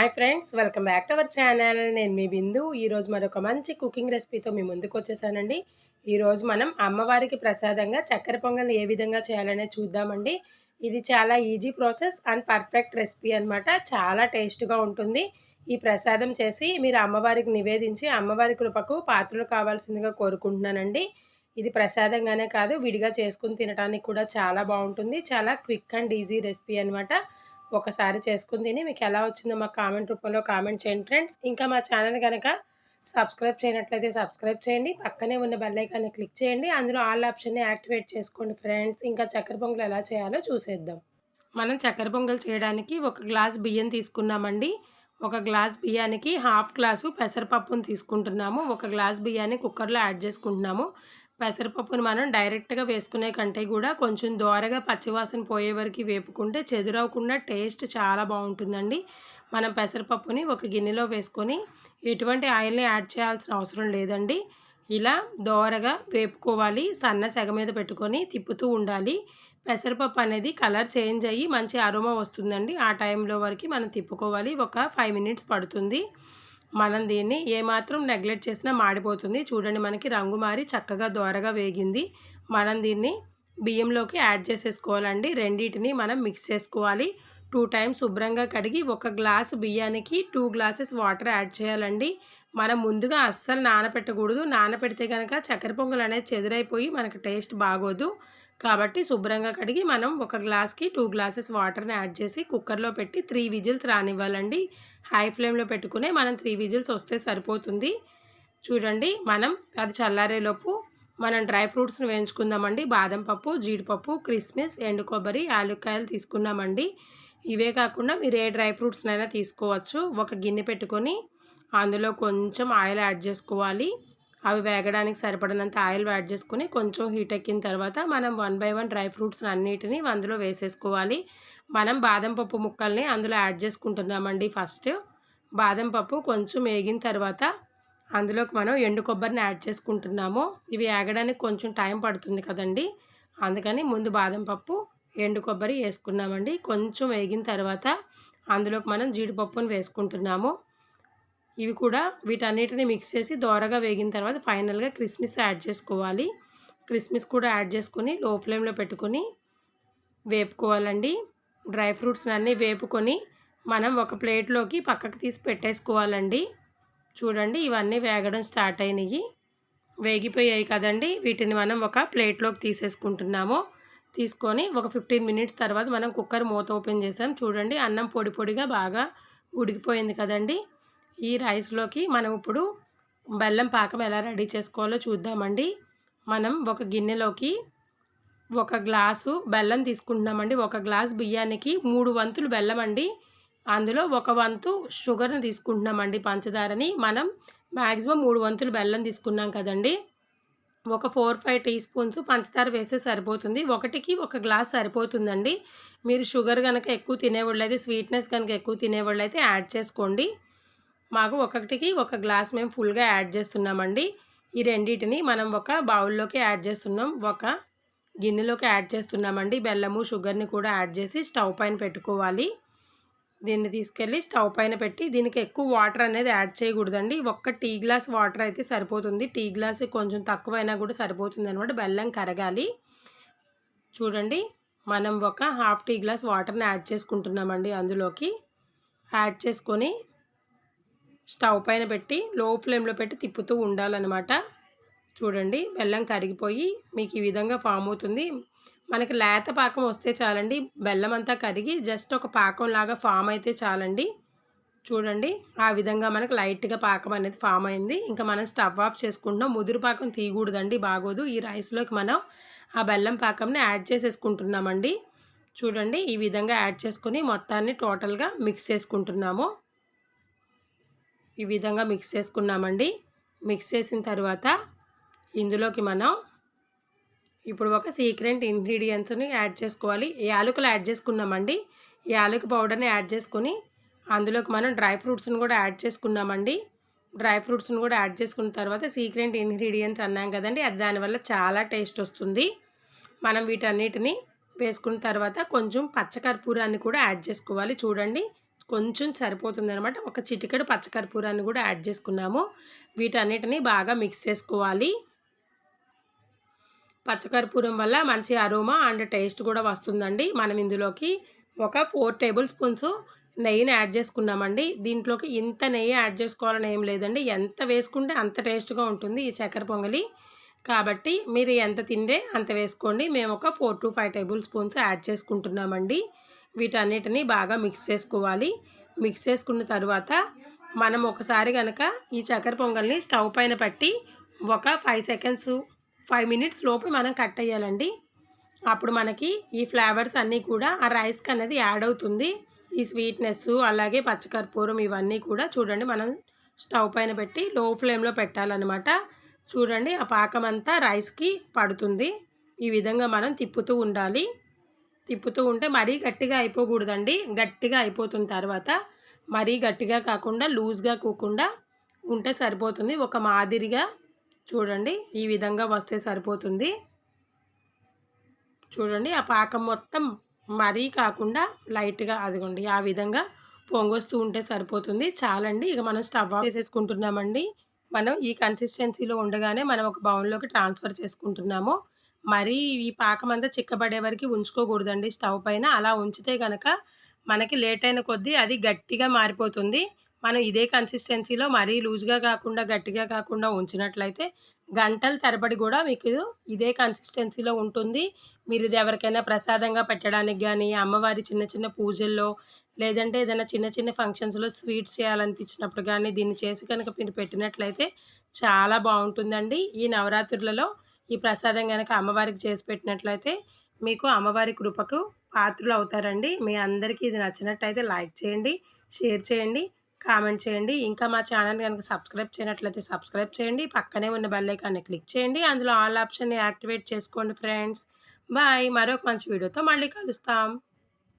Hi friends welcome back to our channel నేను మీ బిందు. ఈరోజు మరొక మంచి కుకింగ్ రెసిపీతో మీ ముందుకు వచ్చేసానండి. ఈరోజు మనం అమ్మవారికి ప్రసాదంగా చక్కెర పొంగల్ని ఏ విధంగా చేయాలనేది చూద్దామండి. ఇది చాలా easy process and perfect recipe అనమాట చాలా టేస్ట్గా ఉంటుంది. ఈ ప్రసాదం చేసి మీరు అమ్మవారికి నివేదించి అమ్మవారి కృపకు పాత్రలు కావాల్సిందిగా కోరుకుంటున్నానండి. ఇది ప్రసాదంగానే కాదు విడిగా చేసుకుని తినడానికి కూడా చాలా బాగుంటుంది. చాలా క్విక్ అండ్ ఈజీ రెసిపీ అనమాట ఒకసారి చేసుకుని తిని మీకు ఎలా వచ్చిందో మా కామెంట్ రూపంలో కామెంట్ చేయండి ఫ్రెండ్స్. ఇంకా మా ఛానల్ కనుక సబ్స్క్రైబ్ చేయనట్లయితే సబ్స్క్రైబ్ చేయండి. పక్కనే ఉన్న బెల్లైకాన్ని క్లిక్ చేయండి. అందులో ఆల్ ఆప్షన్ని యాక్టివేట్ చేసుకోండి ఫ్రెండ్స్. ఇంకా చక్కెర పొంగల్ ఎలా చేయాలో చూసేద్దాం. మనం చక్కెర పొంగల్ చేయడానికి ఒక గ్లాస్ బియ్యం తీసుకున్నామండి. ఒక గ్లాస్ బియ్యానికి హాఫ్ గ్లాసు పెసరపప్పును తీసుకుంటున్నాము. ఒక గ్లాస్ బియ్యాన్ని కుక్కర్లో యాడ్ చేసుకుంటున్నాము. పెసరపప్పుని మనం డైరెక్ట్గా వేసుకునే కంటే కూడా కొంచెం దోరగా పచ్చివాసన పోయే వరకు వేపుకుంటే చెదురవకుండా టేస్ట్ చాలా బాగుంటుందండి. మనం పెసరపప్పుని ఒక గిన్నెలో వేసుకొని ఎటువంటి ఆయిల్ని యాడ్ చేయాల్సిన అవసరం లేదండి. ఇలా దోరగా వేపుకోవాలి సన్న సెగ మీద పెట్టుకొని తిప్పుతూ ఉండాలి. పెసరపప్పు అనేది కలర్ చేంజ్ అయ్యి మంచి అరోమా వస్తుందండి. ఆ టైంలో వరకు మనం తిప్పుకోవాలి. ఒక ఫైవ్ మినిట్స్ పడుతుంది. మనం దీన్ని ఏమాత్రం నెగ్లెక్ట్ చేసినా మాడిపోతుంది. చూడండి మనకి రంగు మారి చక్కగా దోరగా వేగింది. మనం దీన్ని బియ్యంలోకి యాడ్ చేసేసుకోవాలండి. రెండింటిని మనం మిక్స్ చేసుకోవాలి. టూ టైమ్స్ శుభ్రంగా కడిగి ఒక గ్లాస్ బియ్యానికి టూ గ్లాసెస్ వాటర్ యాడ్ చేయాలండి. మనం ముందుగా అస్సలు నానపెట్టకూడదు. నానపెడితే కనుక చక్కెర పొంగల్ అనేది చెదిరైపోయి మనకు టేస్ట్ బాగోదు. కాబట్టి శుభ్రంగా కడిగి మనం ఒక గ్లాస్కి టూ గ్లాసెస్ వాటర్ని యాడ్ చేసి కుక్కర్లో పెట్టి త్రీ విజిల్స్ రానివ్వాలండి. హై ఫ్లేమ్లో పెట్టుకునే మనం త్రీ విజిల్స్ వస్తే సరిపోతుంది. చూడండి మనం అది చల్లారేలోపు మనం డ్రై ఫ్రూట్స్ని వేయించుకుందామండి. బాదం పప్పు జీడిపప్పు క్రిస్మస్ ఎండు కొబ్బరి యాలుక్కాయలు తీసుకున్నామండి. ఇవే కాకుండా మీరు ఏ డ్రై ఫ్రూట్స్నైనా తీసుకోవచ్చు. ఒక గిన్నె పెట్టుకొని అందులో కొంచెం ఆయిల్ యాడ్ చేసుకోవాలి. అవి వేగడానికి సరిపడినంత ఆయిల్ యాడ్ చేసుకుని కొంచెం హీట్ ఎక్కిన తర్వాత మనం one by one dry fruits అన్నిటిని అందులో వేసేసుకోవాలి. మనం బాదం పప్పు ముక్కల్ని అందులో యాడ్ చేసుకుంటున్నామండి ఫస్ట్. బాదం పప్పు కొంచెం వేగిన తర్వాత అందులోకి మనం ఎండు కొబ్బరిని యాడ్ చేసుకుంటున్నాము. ఇవి వేగడానికి కొంచెం టైం పడుతుంది కదండి. అందుకని ముందు బాదం పప్పు ఎండు కొబ్బరి వేసుకున్నామండి. కొంచెం వేగిన తర్వాత అందులోకి మనం జీడిపప్పును వేసుకుంటున్నాము. ఇవి కూడా వీటన్నిటిని మిక్స్ చేసి దోరగా వేగిన తర్వాత ఫైనల్గా క్రిస్మిస్ యాడ్ చేసుకోవాలి. క్రిస్మిస్ కూడా యాడ్ చేసుకొని లో ఫ్లేమ్లో పెట్టుకొని వేపుకోవాలండి. డ్రై ఫ్రూట్స్ అన్నీ వేపుకొని మనం ఒక ప్లేట్లోకి పక్కకు తీసి పెట్టేసుకోవాలండి. చూడండి ఇవన్నీ వేగడం స్టార్ట్ అయినాయి. వేగిపోయాయి కదండి. వీటిని మనం ఒక ప్లేట్లోకి తీసేసుకుంటున్నాము. తీసుకొని ఒక ఫిఫ్టీన్ మినిట్స్ తర్వాత మనం కుక్కర్ మూత ఓపెన్ చేసాం. చూడండి అన్నం పొడి పొడిగా బాగా ఉడికిపోయింది కదండి. ఈ రైస్లోకి మనం ఇప్పుడు బెల్లం పాకం ఎలా రెడీ చేసుకోవాలో చూద్దామండి. మనం ఒక గిన్నెలోకి ఒక గ్లాసు బెల్లం తీసుకుంటున్నామండి. ఒక గ్లాస్ బియ్యానికి మూడు వంతులు బెల్లం అండి. అందులో ఒక వంతు షుగర్ని తీసుకుంటున్నామండి పంచదారని. మనం మ్యాక్సిమం మూడు వంతులు బెల్లం తీసుకున్నాం కదండి. ఒక ఫోర్ ఫైవ్ టీ స్పూన్స్ పంచదార వేస్తే సరిపోతుంది. ఒకటికి ఒక గ్లాస్ సరిపోతుందండి. మీరు షుగర్ కనుక ఎక్కువ తినేవాళ్ళు అయితే స్వీట్నెస్ కనుక ఎక్కువ తినేవాళ్ళు అయితే యాడ్ చేసుకోండి. మాకు ఒకటికి ఒక గ్లాస్ మేము ఫుల్గా యాడ్ చేస్తున్నామండి. ఈ రెండింటిని మనం ఒక బౌల్లోకి యాడ్ చేస్తున్నాం. ఒక గిన్నెలోకి యాడ్ చేస్తున్నామండి. బెల్లము షుగర్ని కూడా యాడ్ చేసి స్టవ్ పైన పెట్టుకోవాలి. దీన్ని తీసుకెళ్ళి స్టవ్ పైన పెట్టి దీనికి ఎక్కువ వాటర్ అనేది యాడ్ చేయకూడదండి. ఒక్క టీ గ్లాస్ వాటర్ అయితే సరిపోతుంది. టీ గ్లాస్ కొంచెం తక్కువైనా కూడా సరిపోతుంది అనమాట బెల్లం కరగాలి. చూడండి మనం ఒక హాఫ్ టీ గ్లాస్ వాటర్ని యాడ్ చేసుకుంటున్నామండి అందులోకి. యాడ్ చేసుకొని స్టవ్ పైన పెట్టి లో ఫ్లేమ్లో పెట్టి తిప్పుతూ ఉండాలన్నమాట. చూడండి బెల్లం కరిగిపోయి మీకు ఈ విధంగా ఫామ్ అవుతుంది. మనకి లేత పాకం వస్తే చాలండి బెల్లం అంతా కరిగి జస్ట్ ఒక పాకం లాగా ఫామ్ అయితే చాలండి. చూడండి ఆ విధంగా మనకు లైట్గా పాకం అనేది ఫామ్ అయింది. ఇంకా మనం స్టవ్ ఆఫ్ చేసుకుంటున్నాం. ముదురు పాకం తీయకూడదండి బాగోదు. ఈ రైస్లోకి మనం ఆ బెల్లం పాకంని యాడ్ చేసేసుకుంటున్నామండి. చూడండి ఈ విధంగా యాడ్ చేసుకుని మొత్తాన్ని టోటల్గా మిక్స్ చేసుకుంటున్నాము. ఈ విధంగా మిక్స్ చేసుకున్నామండి. మిక్స్ చేసిన తర్వాత ఇందులోకి మనం ఇప్పుడు ఒక సీక్రెట్ ఇంగ్రీడియంట్స్ని యాడ్ చేసుకోవాలి. యాలకులు యాడ్ చేసుకున్నామండి. యాలక పౌడర్ని యాడ్ చేసుకొని అందులోకి మనం డ్రై ఫ్రూట్స్ని కూడా యాడ్ చేసుకున్నామండి. డ్రై ఫ్రూట్స్ని కూడా యాడ్ చేసుకున్న తర్వాత సీక్రెట్ ఇంగ్రీడియంట్స్ అన్నాం కదండి. అది దానివల్ల చాలా టేస్ట్ వస్తుంది. మనం వీటన్నిటిని వేసుకున్న తర్వాత కొంచెం పచ్చకర్పూరాన్ని కూడా యాడ్ చేసుకోవాలి. చూడండి. కొంచెం సరిపోతుంది అనమాట ఒక చిటికెడు పచ్చకర్పూరాన్ని కూడా యాడ్ చేసుకున్నాము. వీటన్నిటిని బాగా మిక్స్ చేసుకోవాలి. పచ్చకర్పూరం వల్ల మంచి అరోమా అండ్ టేస్ట్ కూడా వస్తుందండి. మనం ఇందులోకి ఒక ఫోర్ టేబుల్ స్పూన్స్ నెయ్యిని యాడ్ చేసుకున్నామండి. దీంట్లోకి ఇంత నెయ్యి యాడ్ చేసుకోవాలని ఏం లేదండి. ఎంత వేసుకుంటే అంత టేస్ట్గా ఉంటుంది ఈ చక్కెర పొంగలి. కాబట్టి మీరు ఎంత తిండే అంత వేసుకోండి. మేము ఒక four to five tablespoons add చేసుకుంటున్నామండి. వీటన్నిటిని బాగా మిక్స్ చేసుకోవాలి. మిక్స్ చేసుకున్న తర్వాత మనం ఒకసారి కనుక ఈ చక్కెర పొంగల్ని స్టవ్ పైన పెట్టి ఒక ఫైవ్ సెకండ్స్ ఫైవ్ మినిట్స్ లోపు మనం కట్ అయ్యాలండి అప్పుడు మనకి ఈ ఫ్లేవర్స్ అన్నీ కూడా ఆ రైస్కి అనేది యాడ్ అవుతుంది. ఈ స్వీట్నెస్ అలాగే పచ్చకర్పూరం ఇవన్నీ కూడా చూడండి మనం స్టవ్ పైన పెట్టి లో ఫ్లేమ్లో పెట్టాలన్నమాట. చూడండి ఆ పాకం అంతా రైస్కి పడుతుంది. ఈ విధంగా మనం తిప్పుతూ ఉండాలి. తిప్పుతూ ఉంటే మరీ గట్టిగా అయిపోకూడదండి. గట్టిగా అయిపోతున్న తర్వాత మరీ గట్టిగా కాకుండా లూజ్గా కూకుండా ఉంటే సరిపోతుంది. ఒక మాదిరిగా చూడండి ఈ విధంగా వస్తే సరిపోతుంది. చూడండి ఆ పాకం మొత్తం మరీ కాకుండా లైట్గా అదిగోండి ఆ విధంగా పొంగొస్తూ ఉంటే సరిపోతుంది. చాలండి ఇక మనం స్టవ్ ఆఫ్ చేసేసుకుంటున్నామండి. మనం ఈ కన్సిస్టెన్సీలో ఉండగానే మనం ఒక బౌన్లోకి ట్రాన్స్ఫర్ చేసుకుంటున్నాము. మరీ ఈ పాకం అంతా చిక్కబడే వరకు ఉంచుకోకూడదండి స్టవ్ పైన. అలా ఉంచితే కనుక మనకి లేట్ అయిన కొద్దీ అది గట్టిగా మారిపోతుంది. మనం ఇదే కన్సిస్టెన్సీలో మరీ లూజ్గా కాకుండా గట్టిగా కాకుండా ఉంచినట్లయితే గంటల తరబడి కూడా మీకు ఇదే కన్సిస్టెన్సీలో ఉంటుంది. మీరు ఇది ఎవరికైనా ప్రసాదంగా పెట్టడానికి కానీ అమ్మవారి చిన్న చిన్న పూజల్లో లేదంటే ఏదైనా చిన్న చిన్న ఫంక్షన్స్లో స్వీట్స్ చేయాలనిపించినప్పుడు కానీ దీన్ని చేసి కనుక మీరు పెట్టినట్లయితే చాలా బాగుంటుందండి. ఈ నవరాత్రులలో ఈ ప్రసాదం కనుక అమ్మవారికి చేసి పెట్టినట్లయితే మీకు అమ్మవారి కృపకు పాత్రలు అవుతారండి మీ అందరికీ ఇది నచ్చినట్టయితే లైక్ చేయండి షేర్ చేయండి కామెంట్ చేయండి. ఇంకా మా ఛానల్ కనుక సబ్స్క్రైబ్ చేయనట్లయితే సబ్స్క్రైబ్ చేయండి. పక్కనే ఉన్న బెల్లైకాన్ని క్లిక్ చేయండి. అందులో ఆల్ ఆప్షన్ని యాక్టివేట్ చేసుకోండి ఫ్రెండ్స్. బాయ్. మరొక మంచి వీడియోతో మళ్ళీ కలుస్తాం.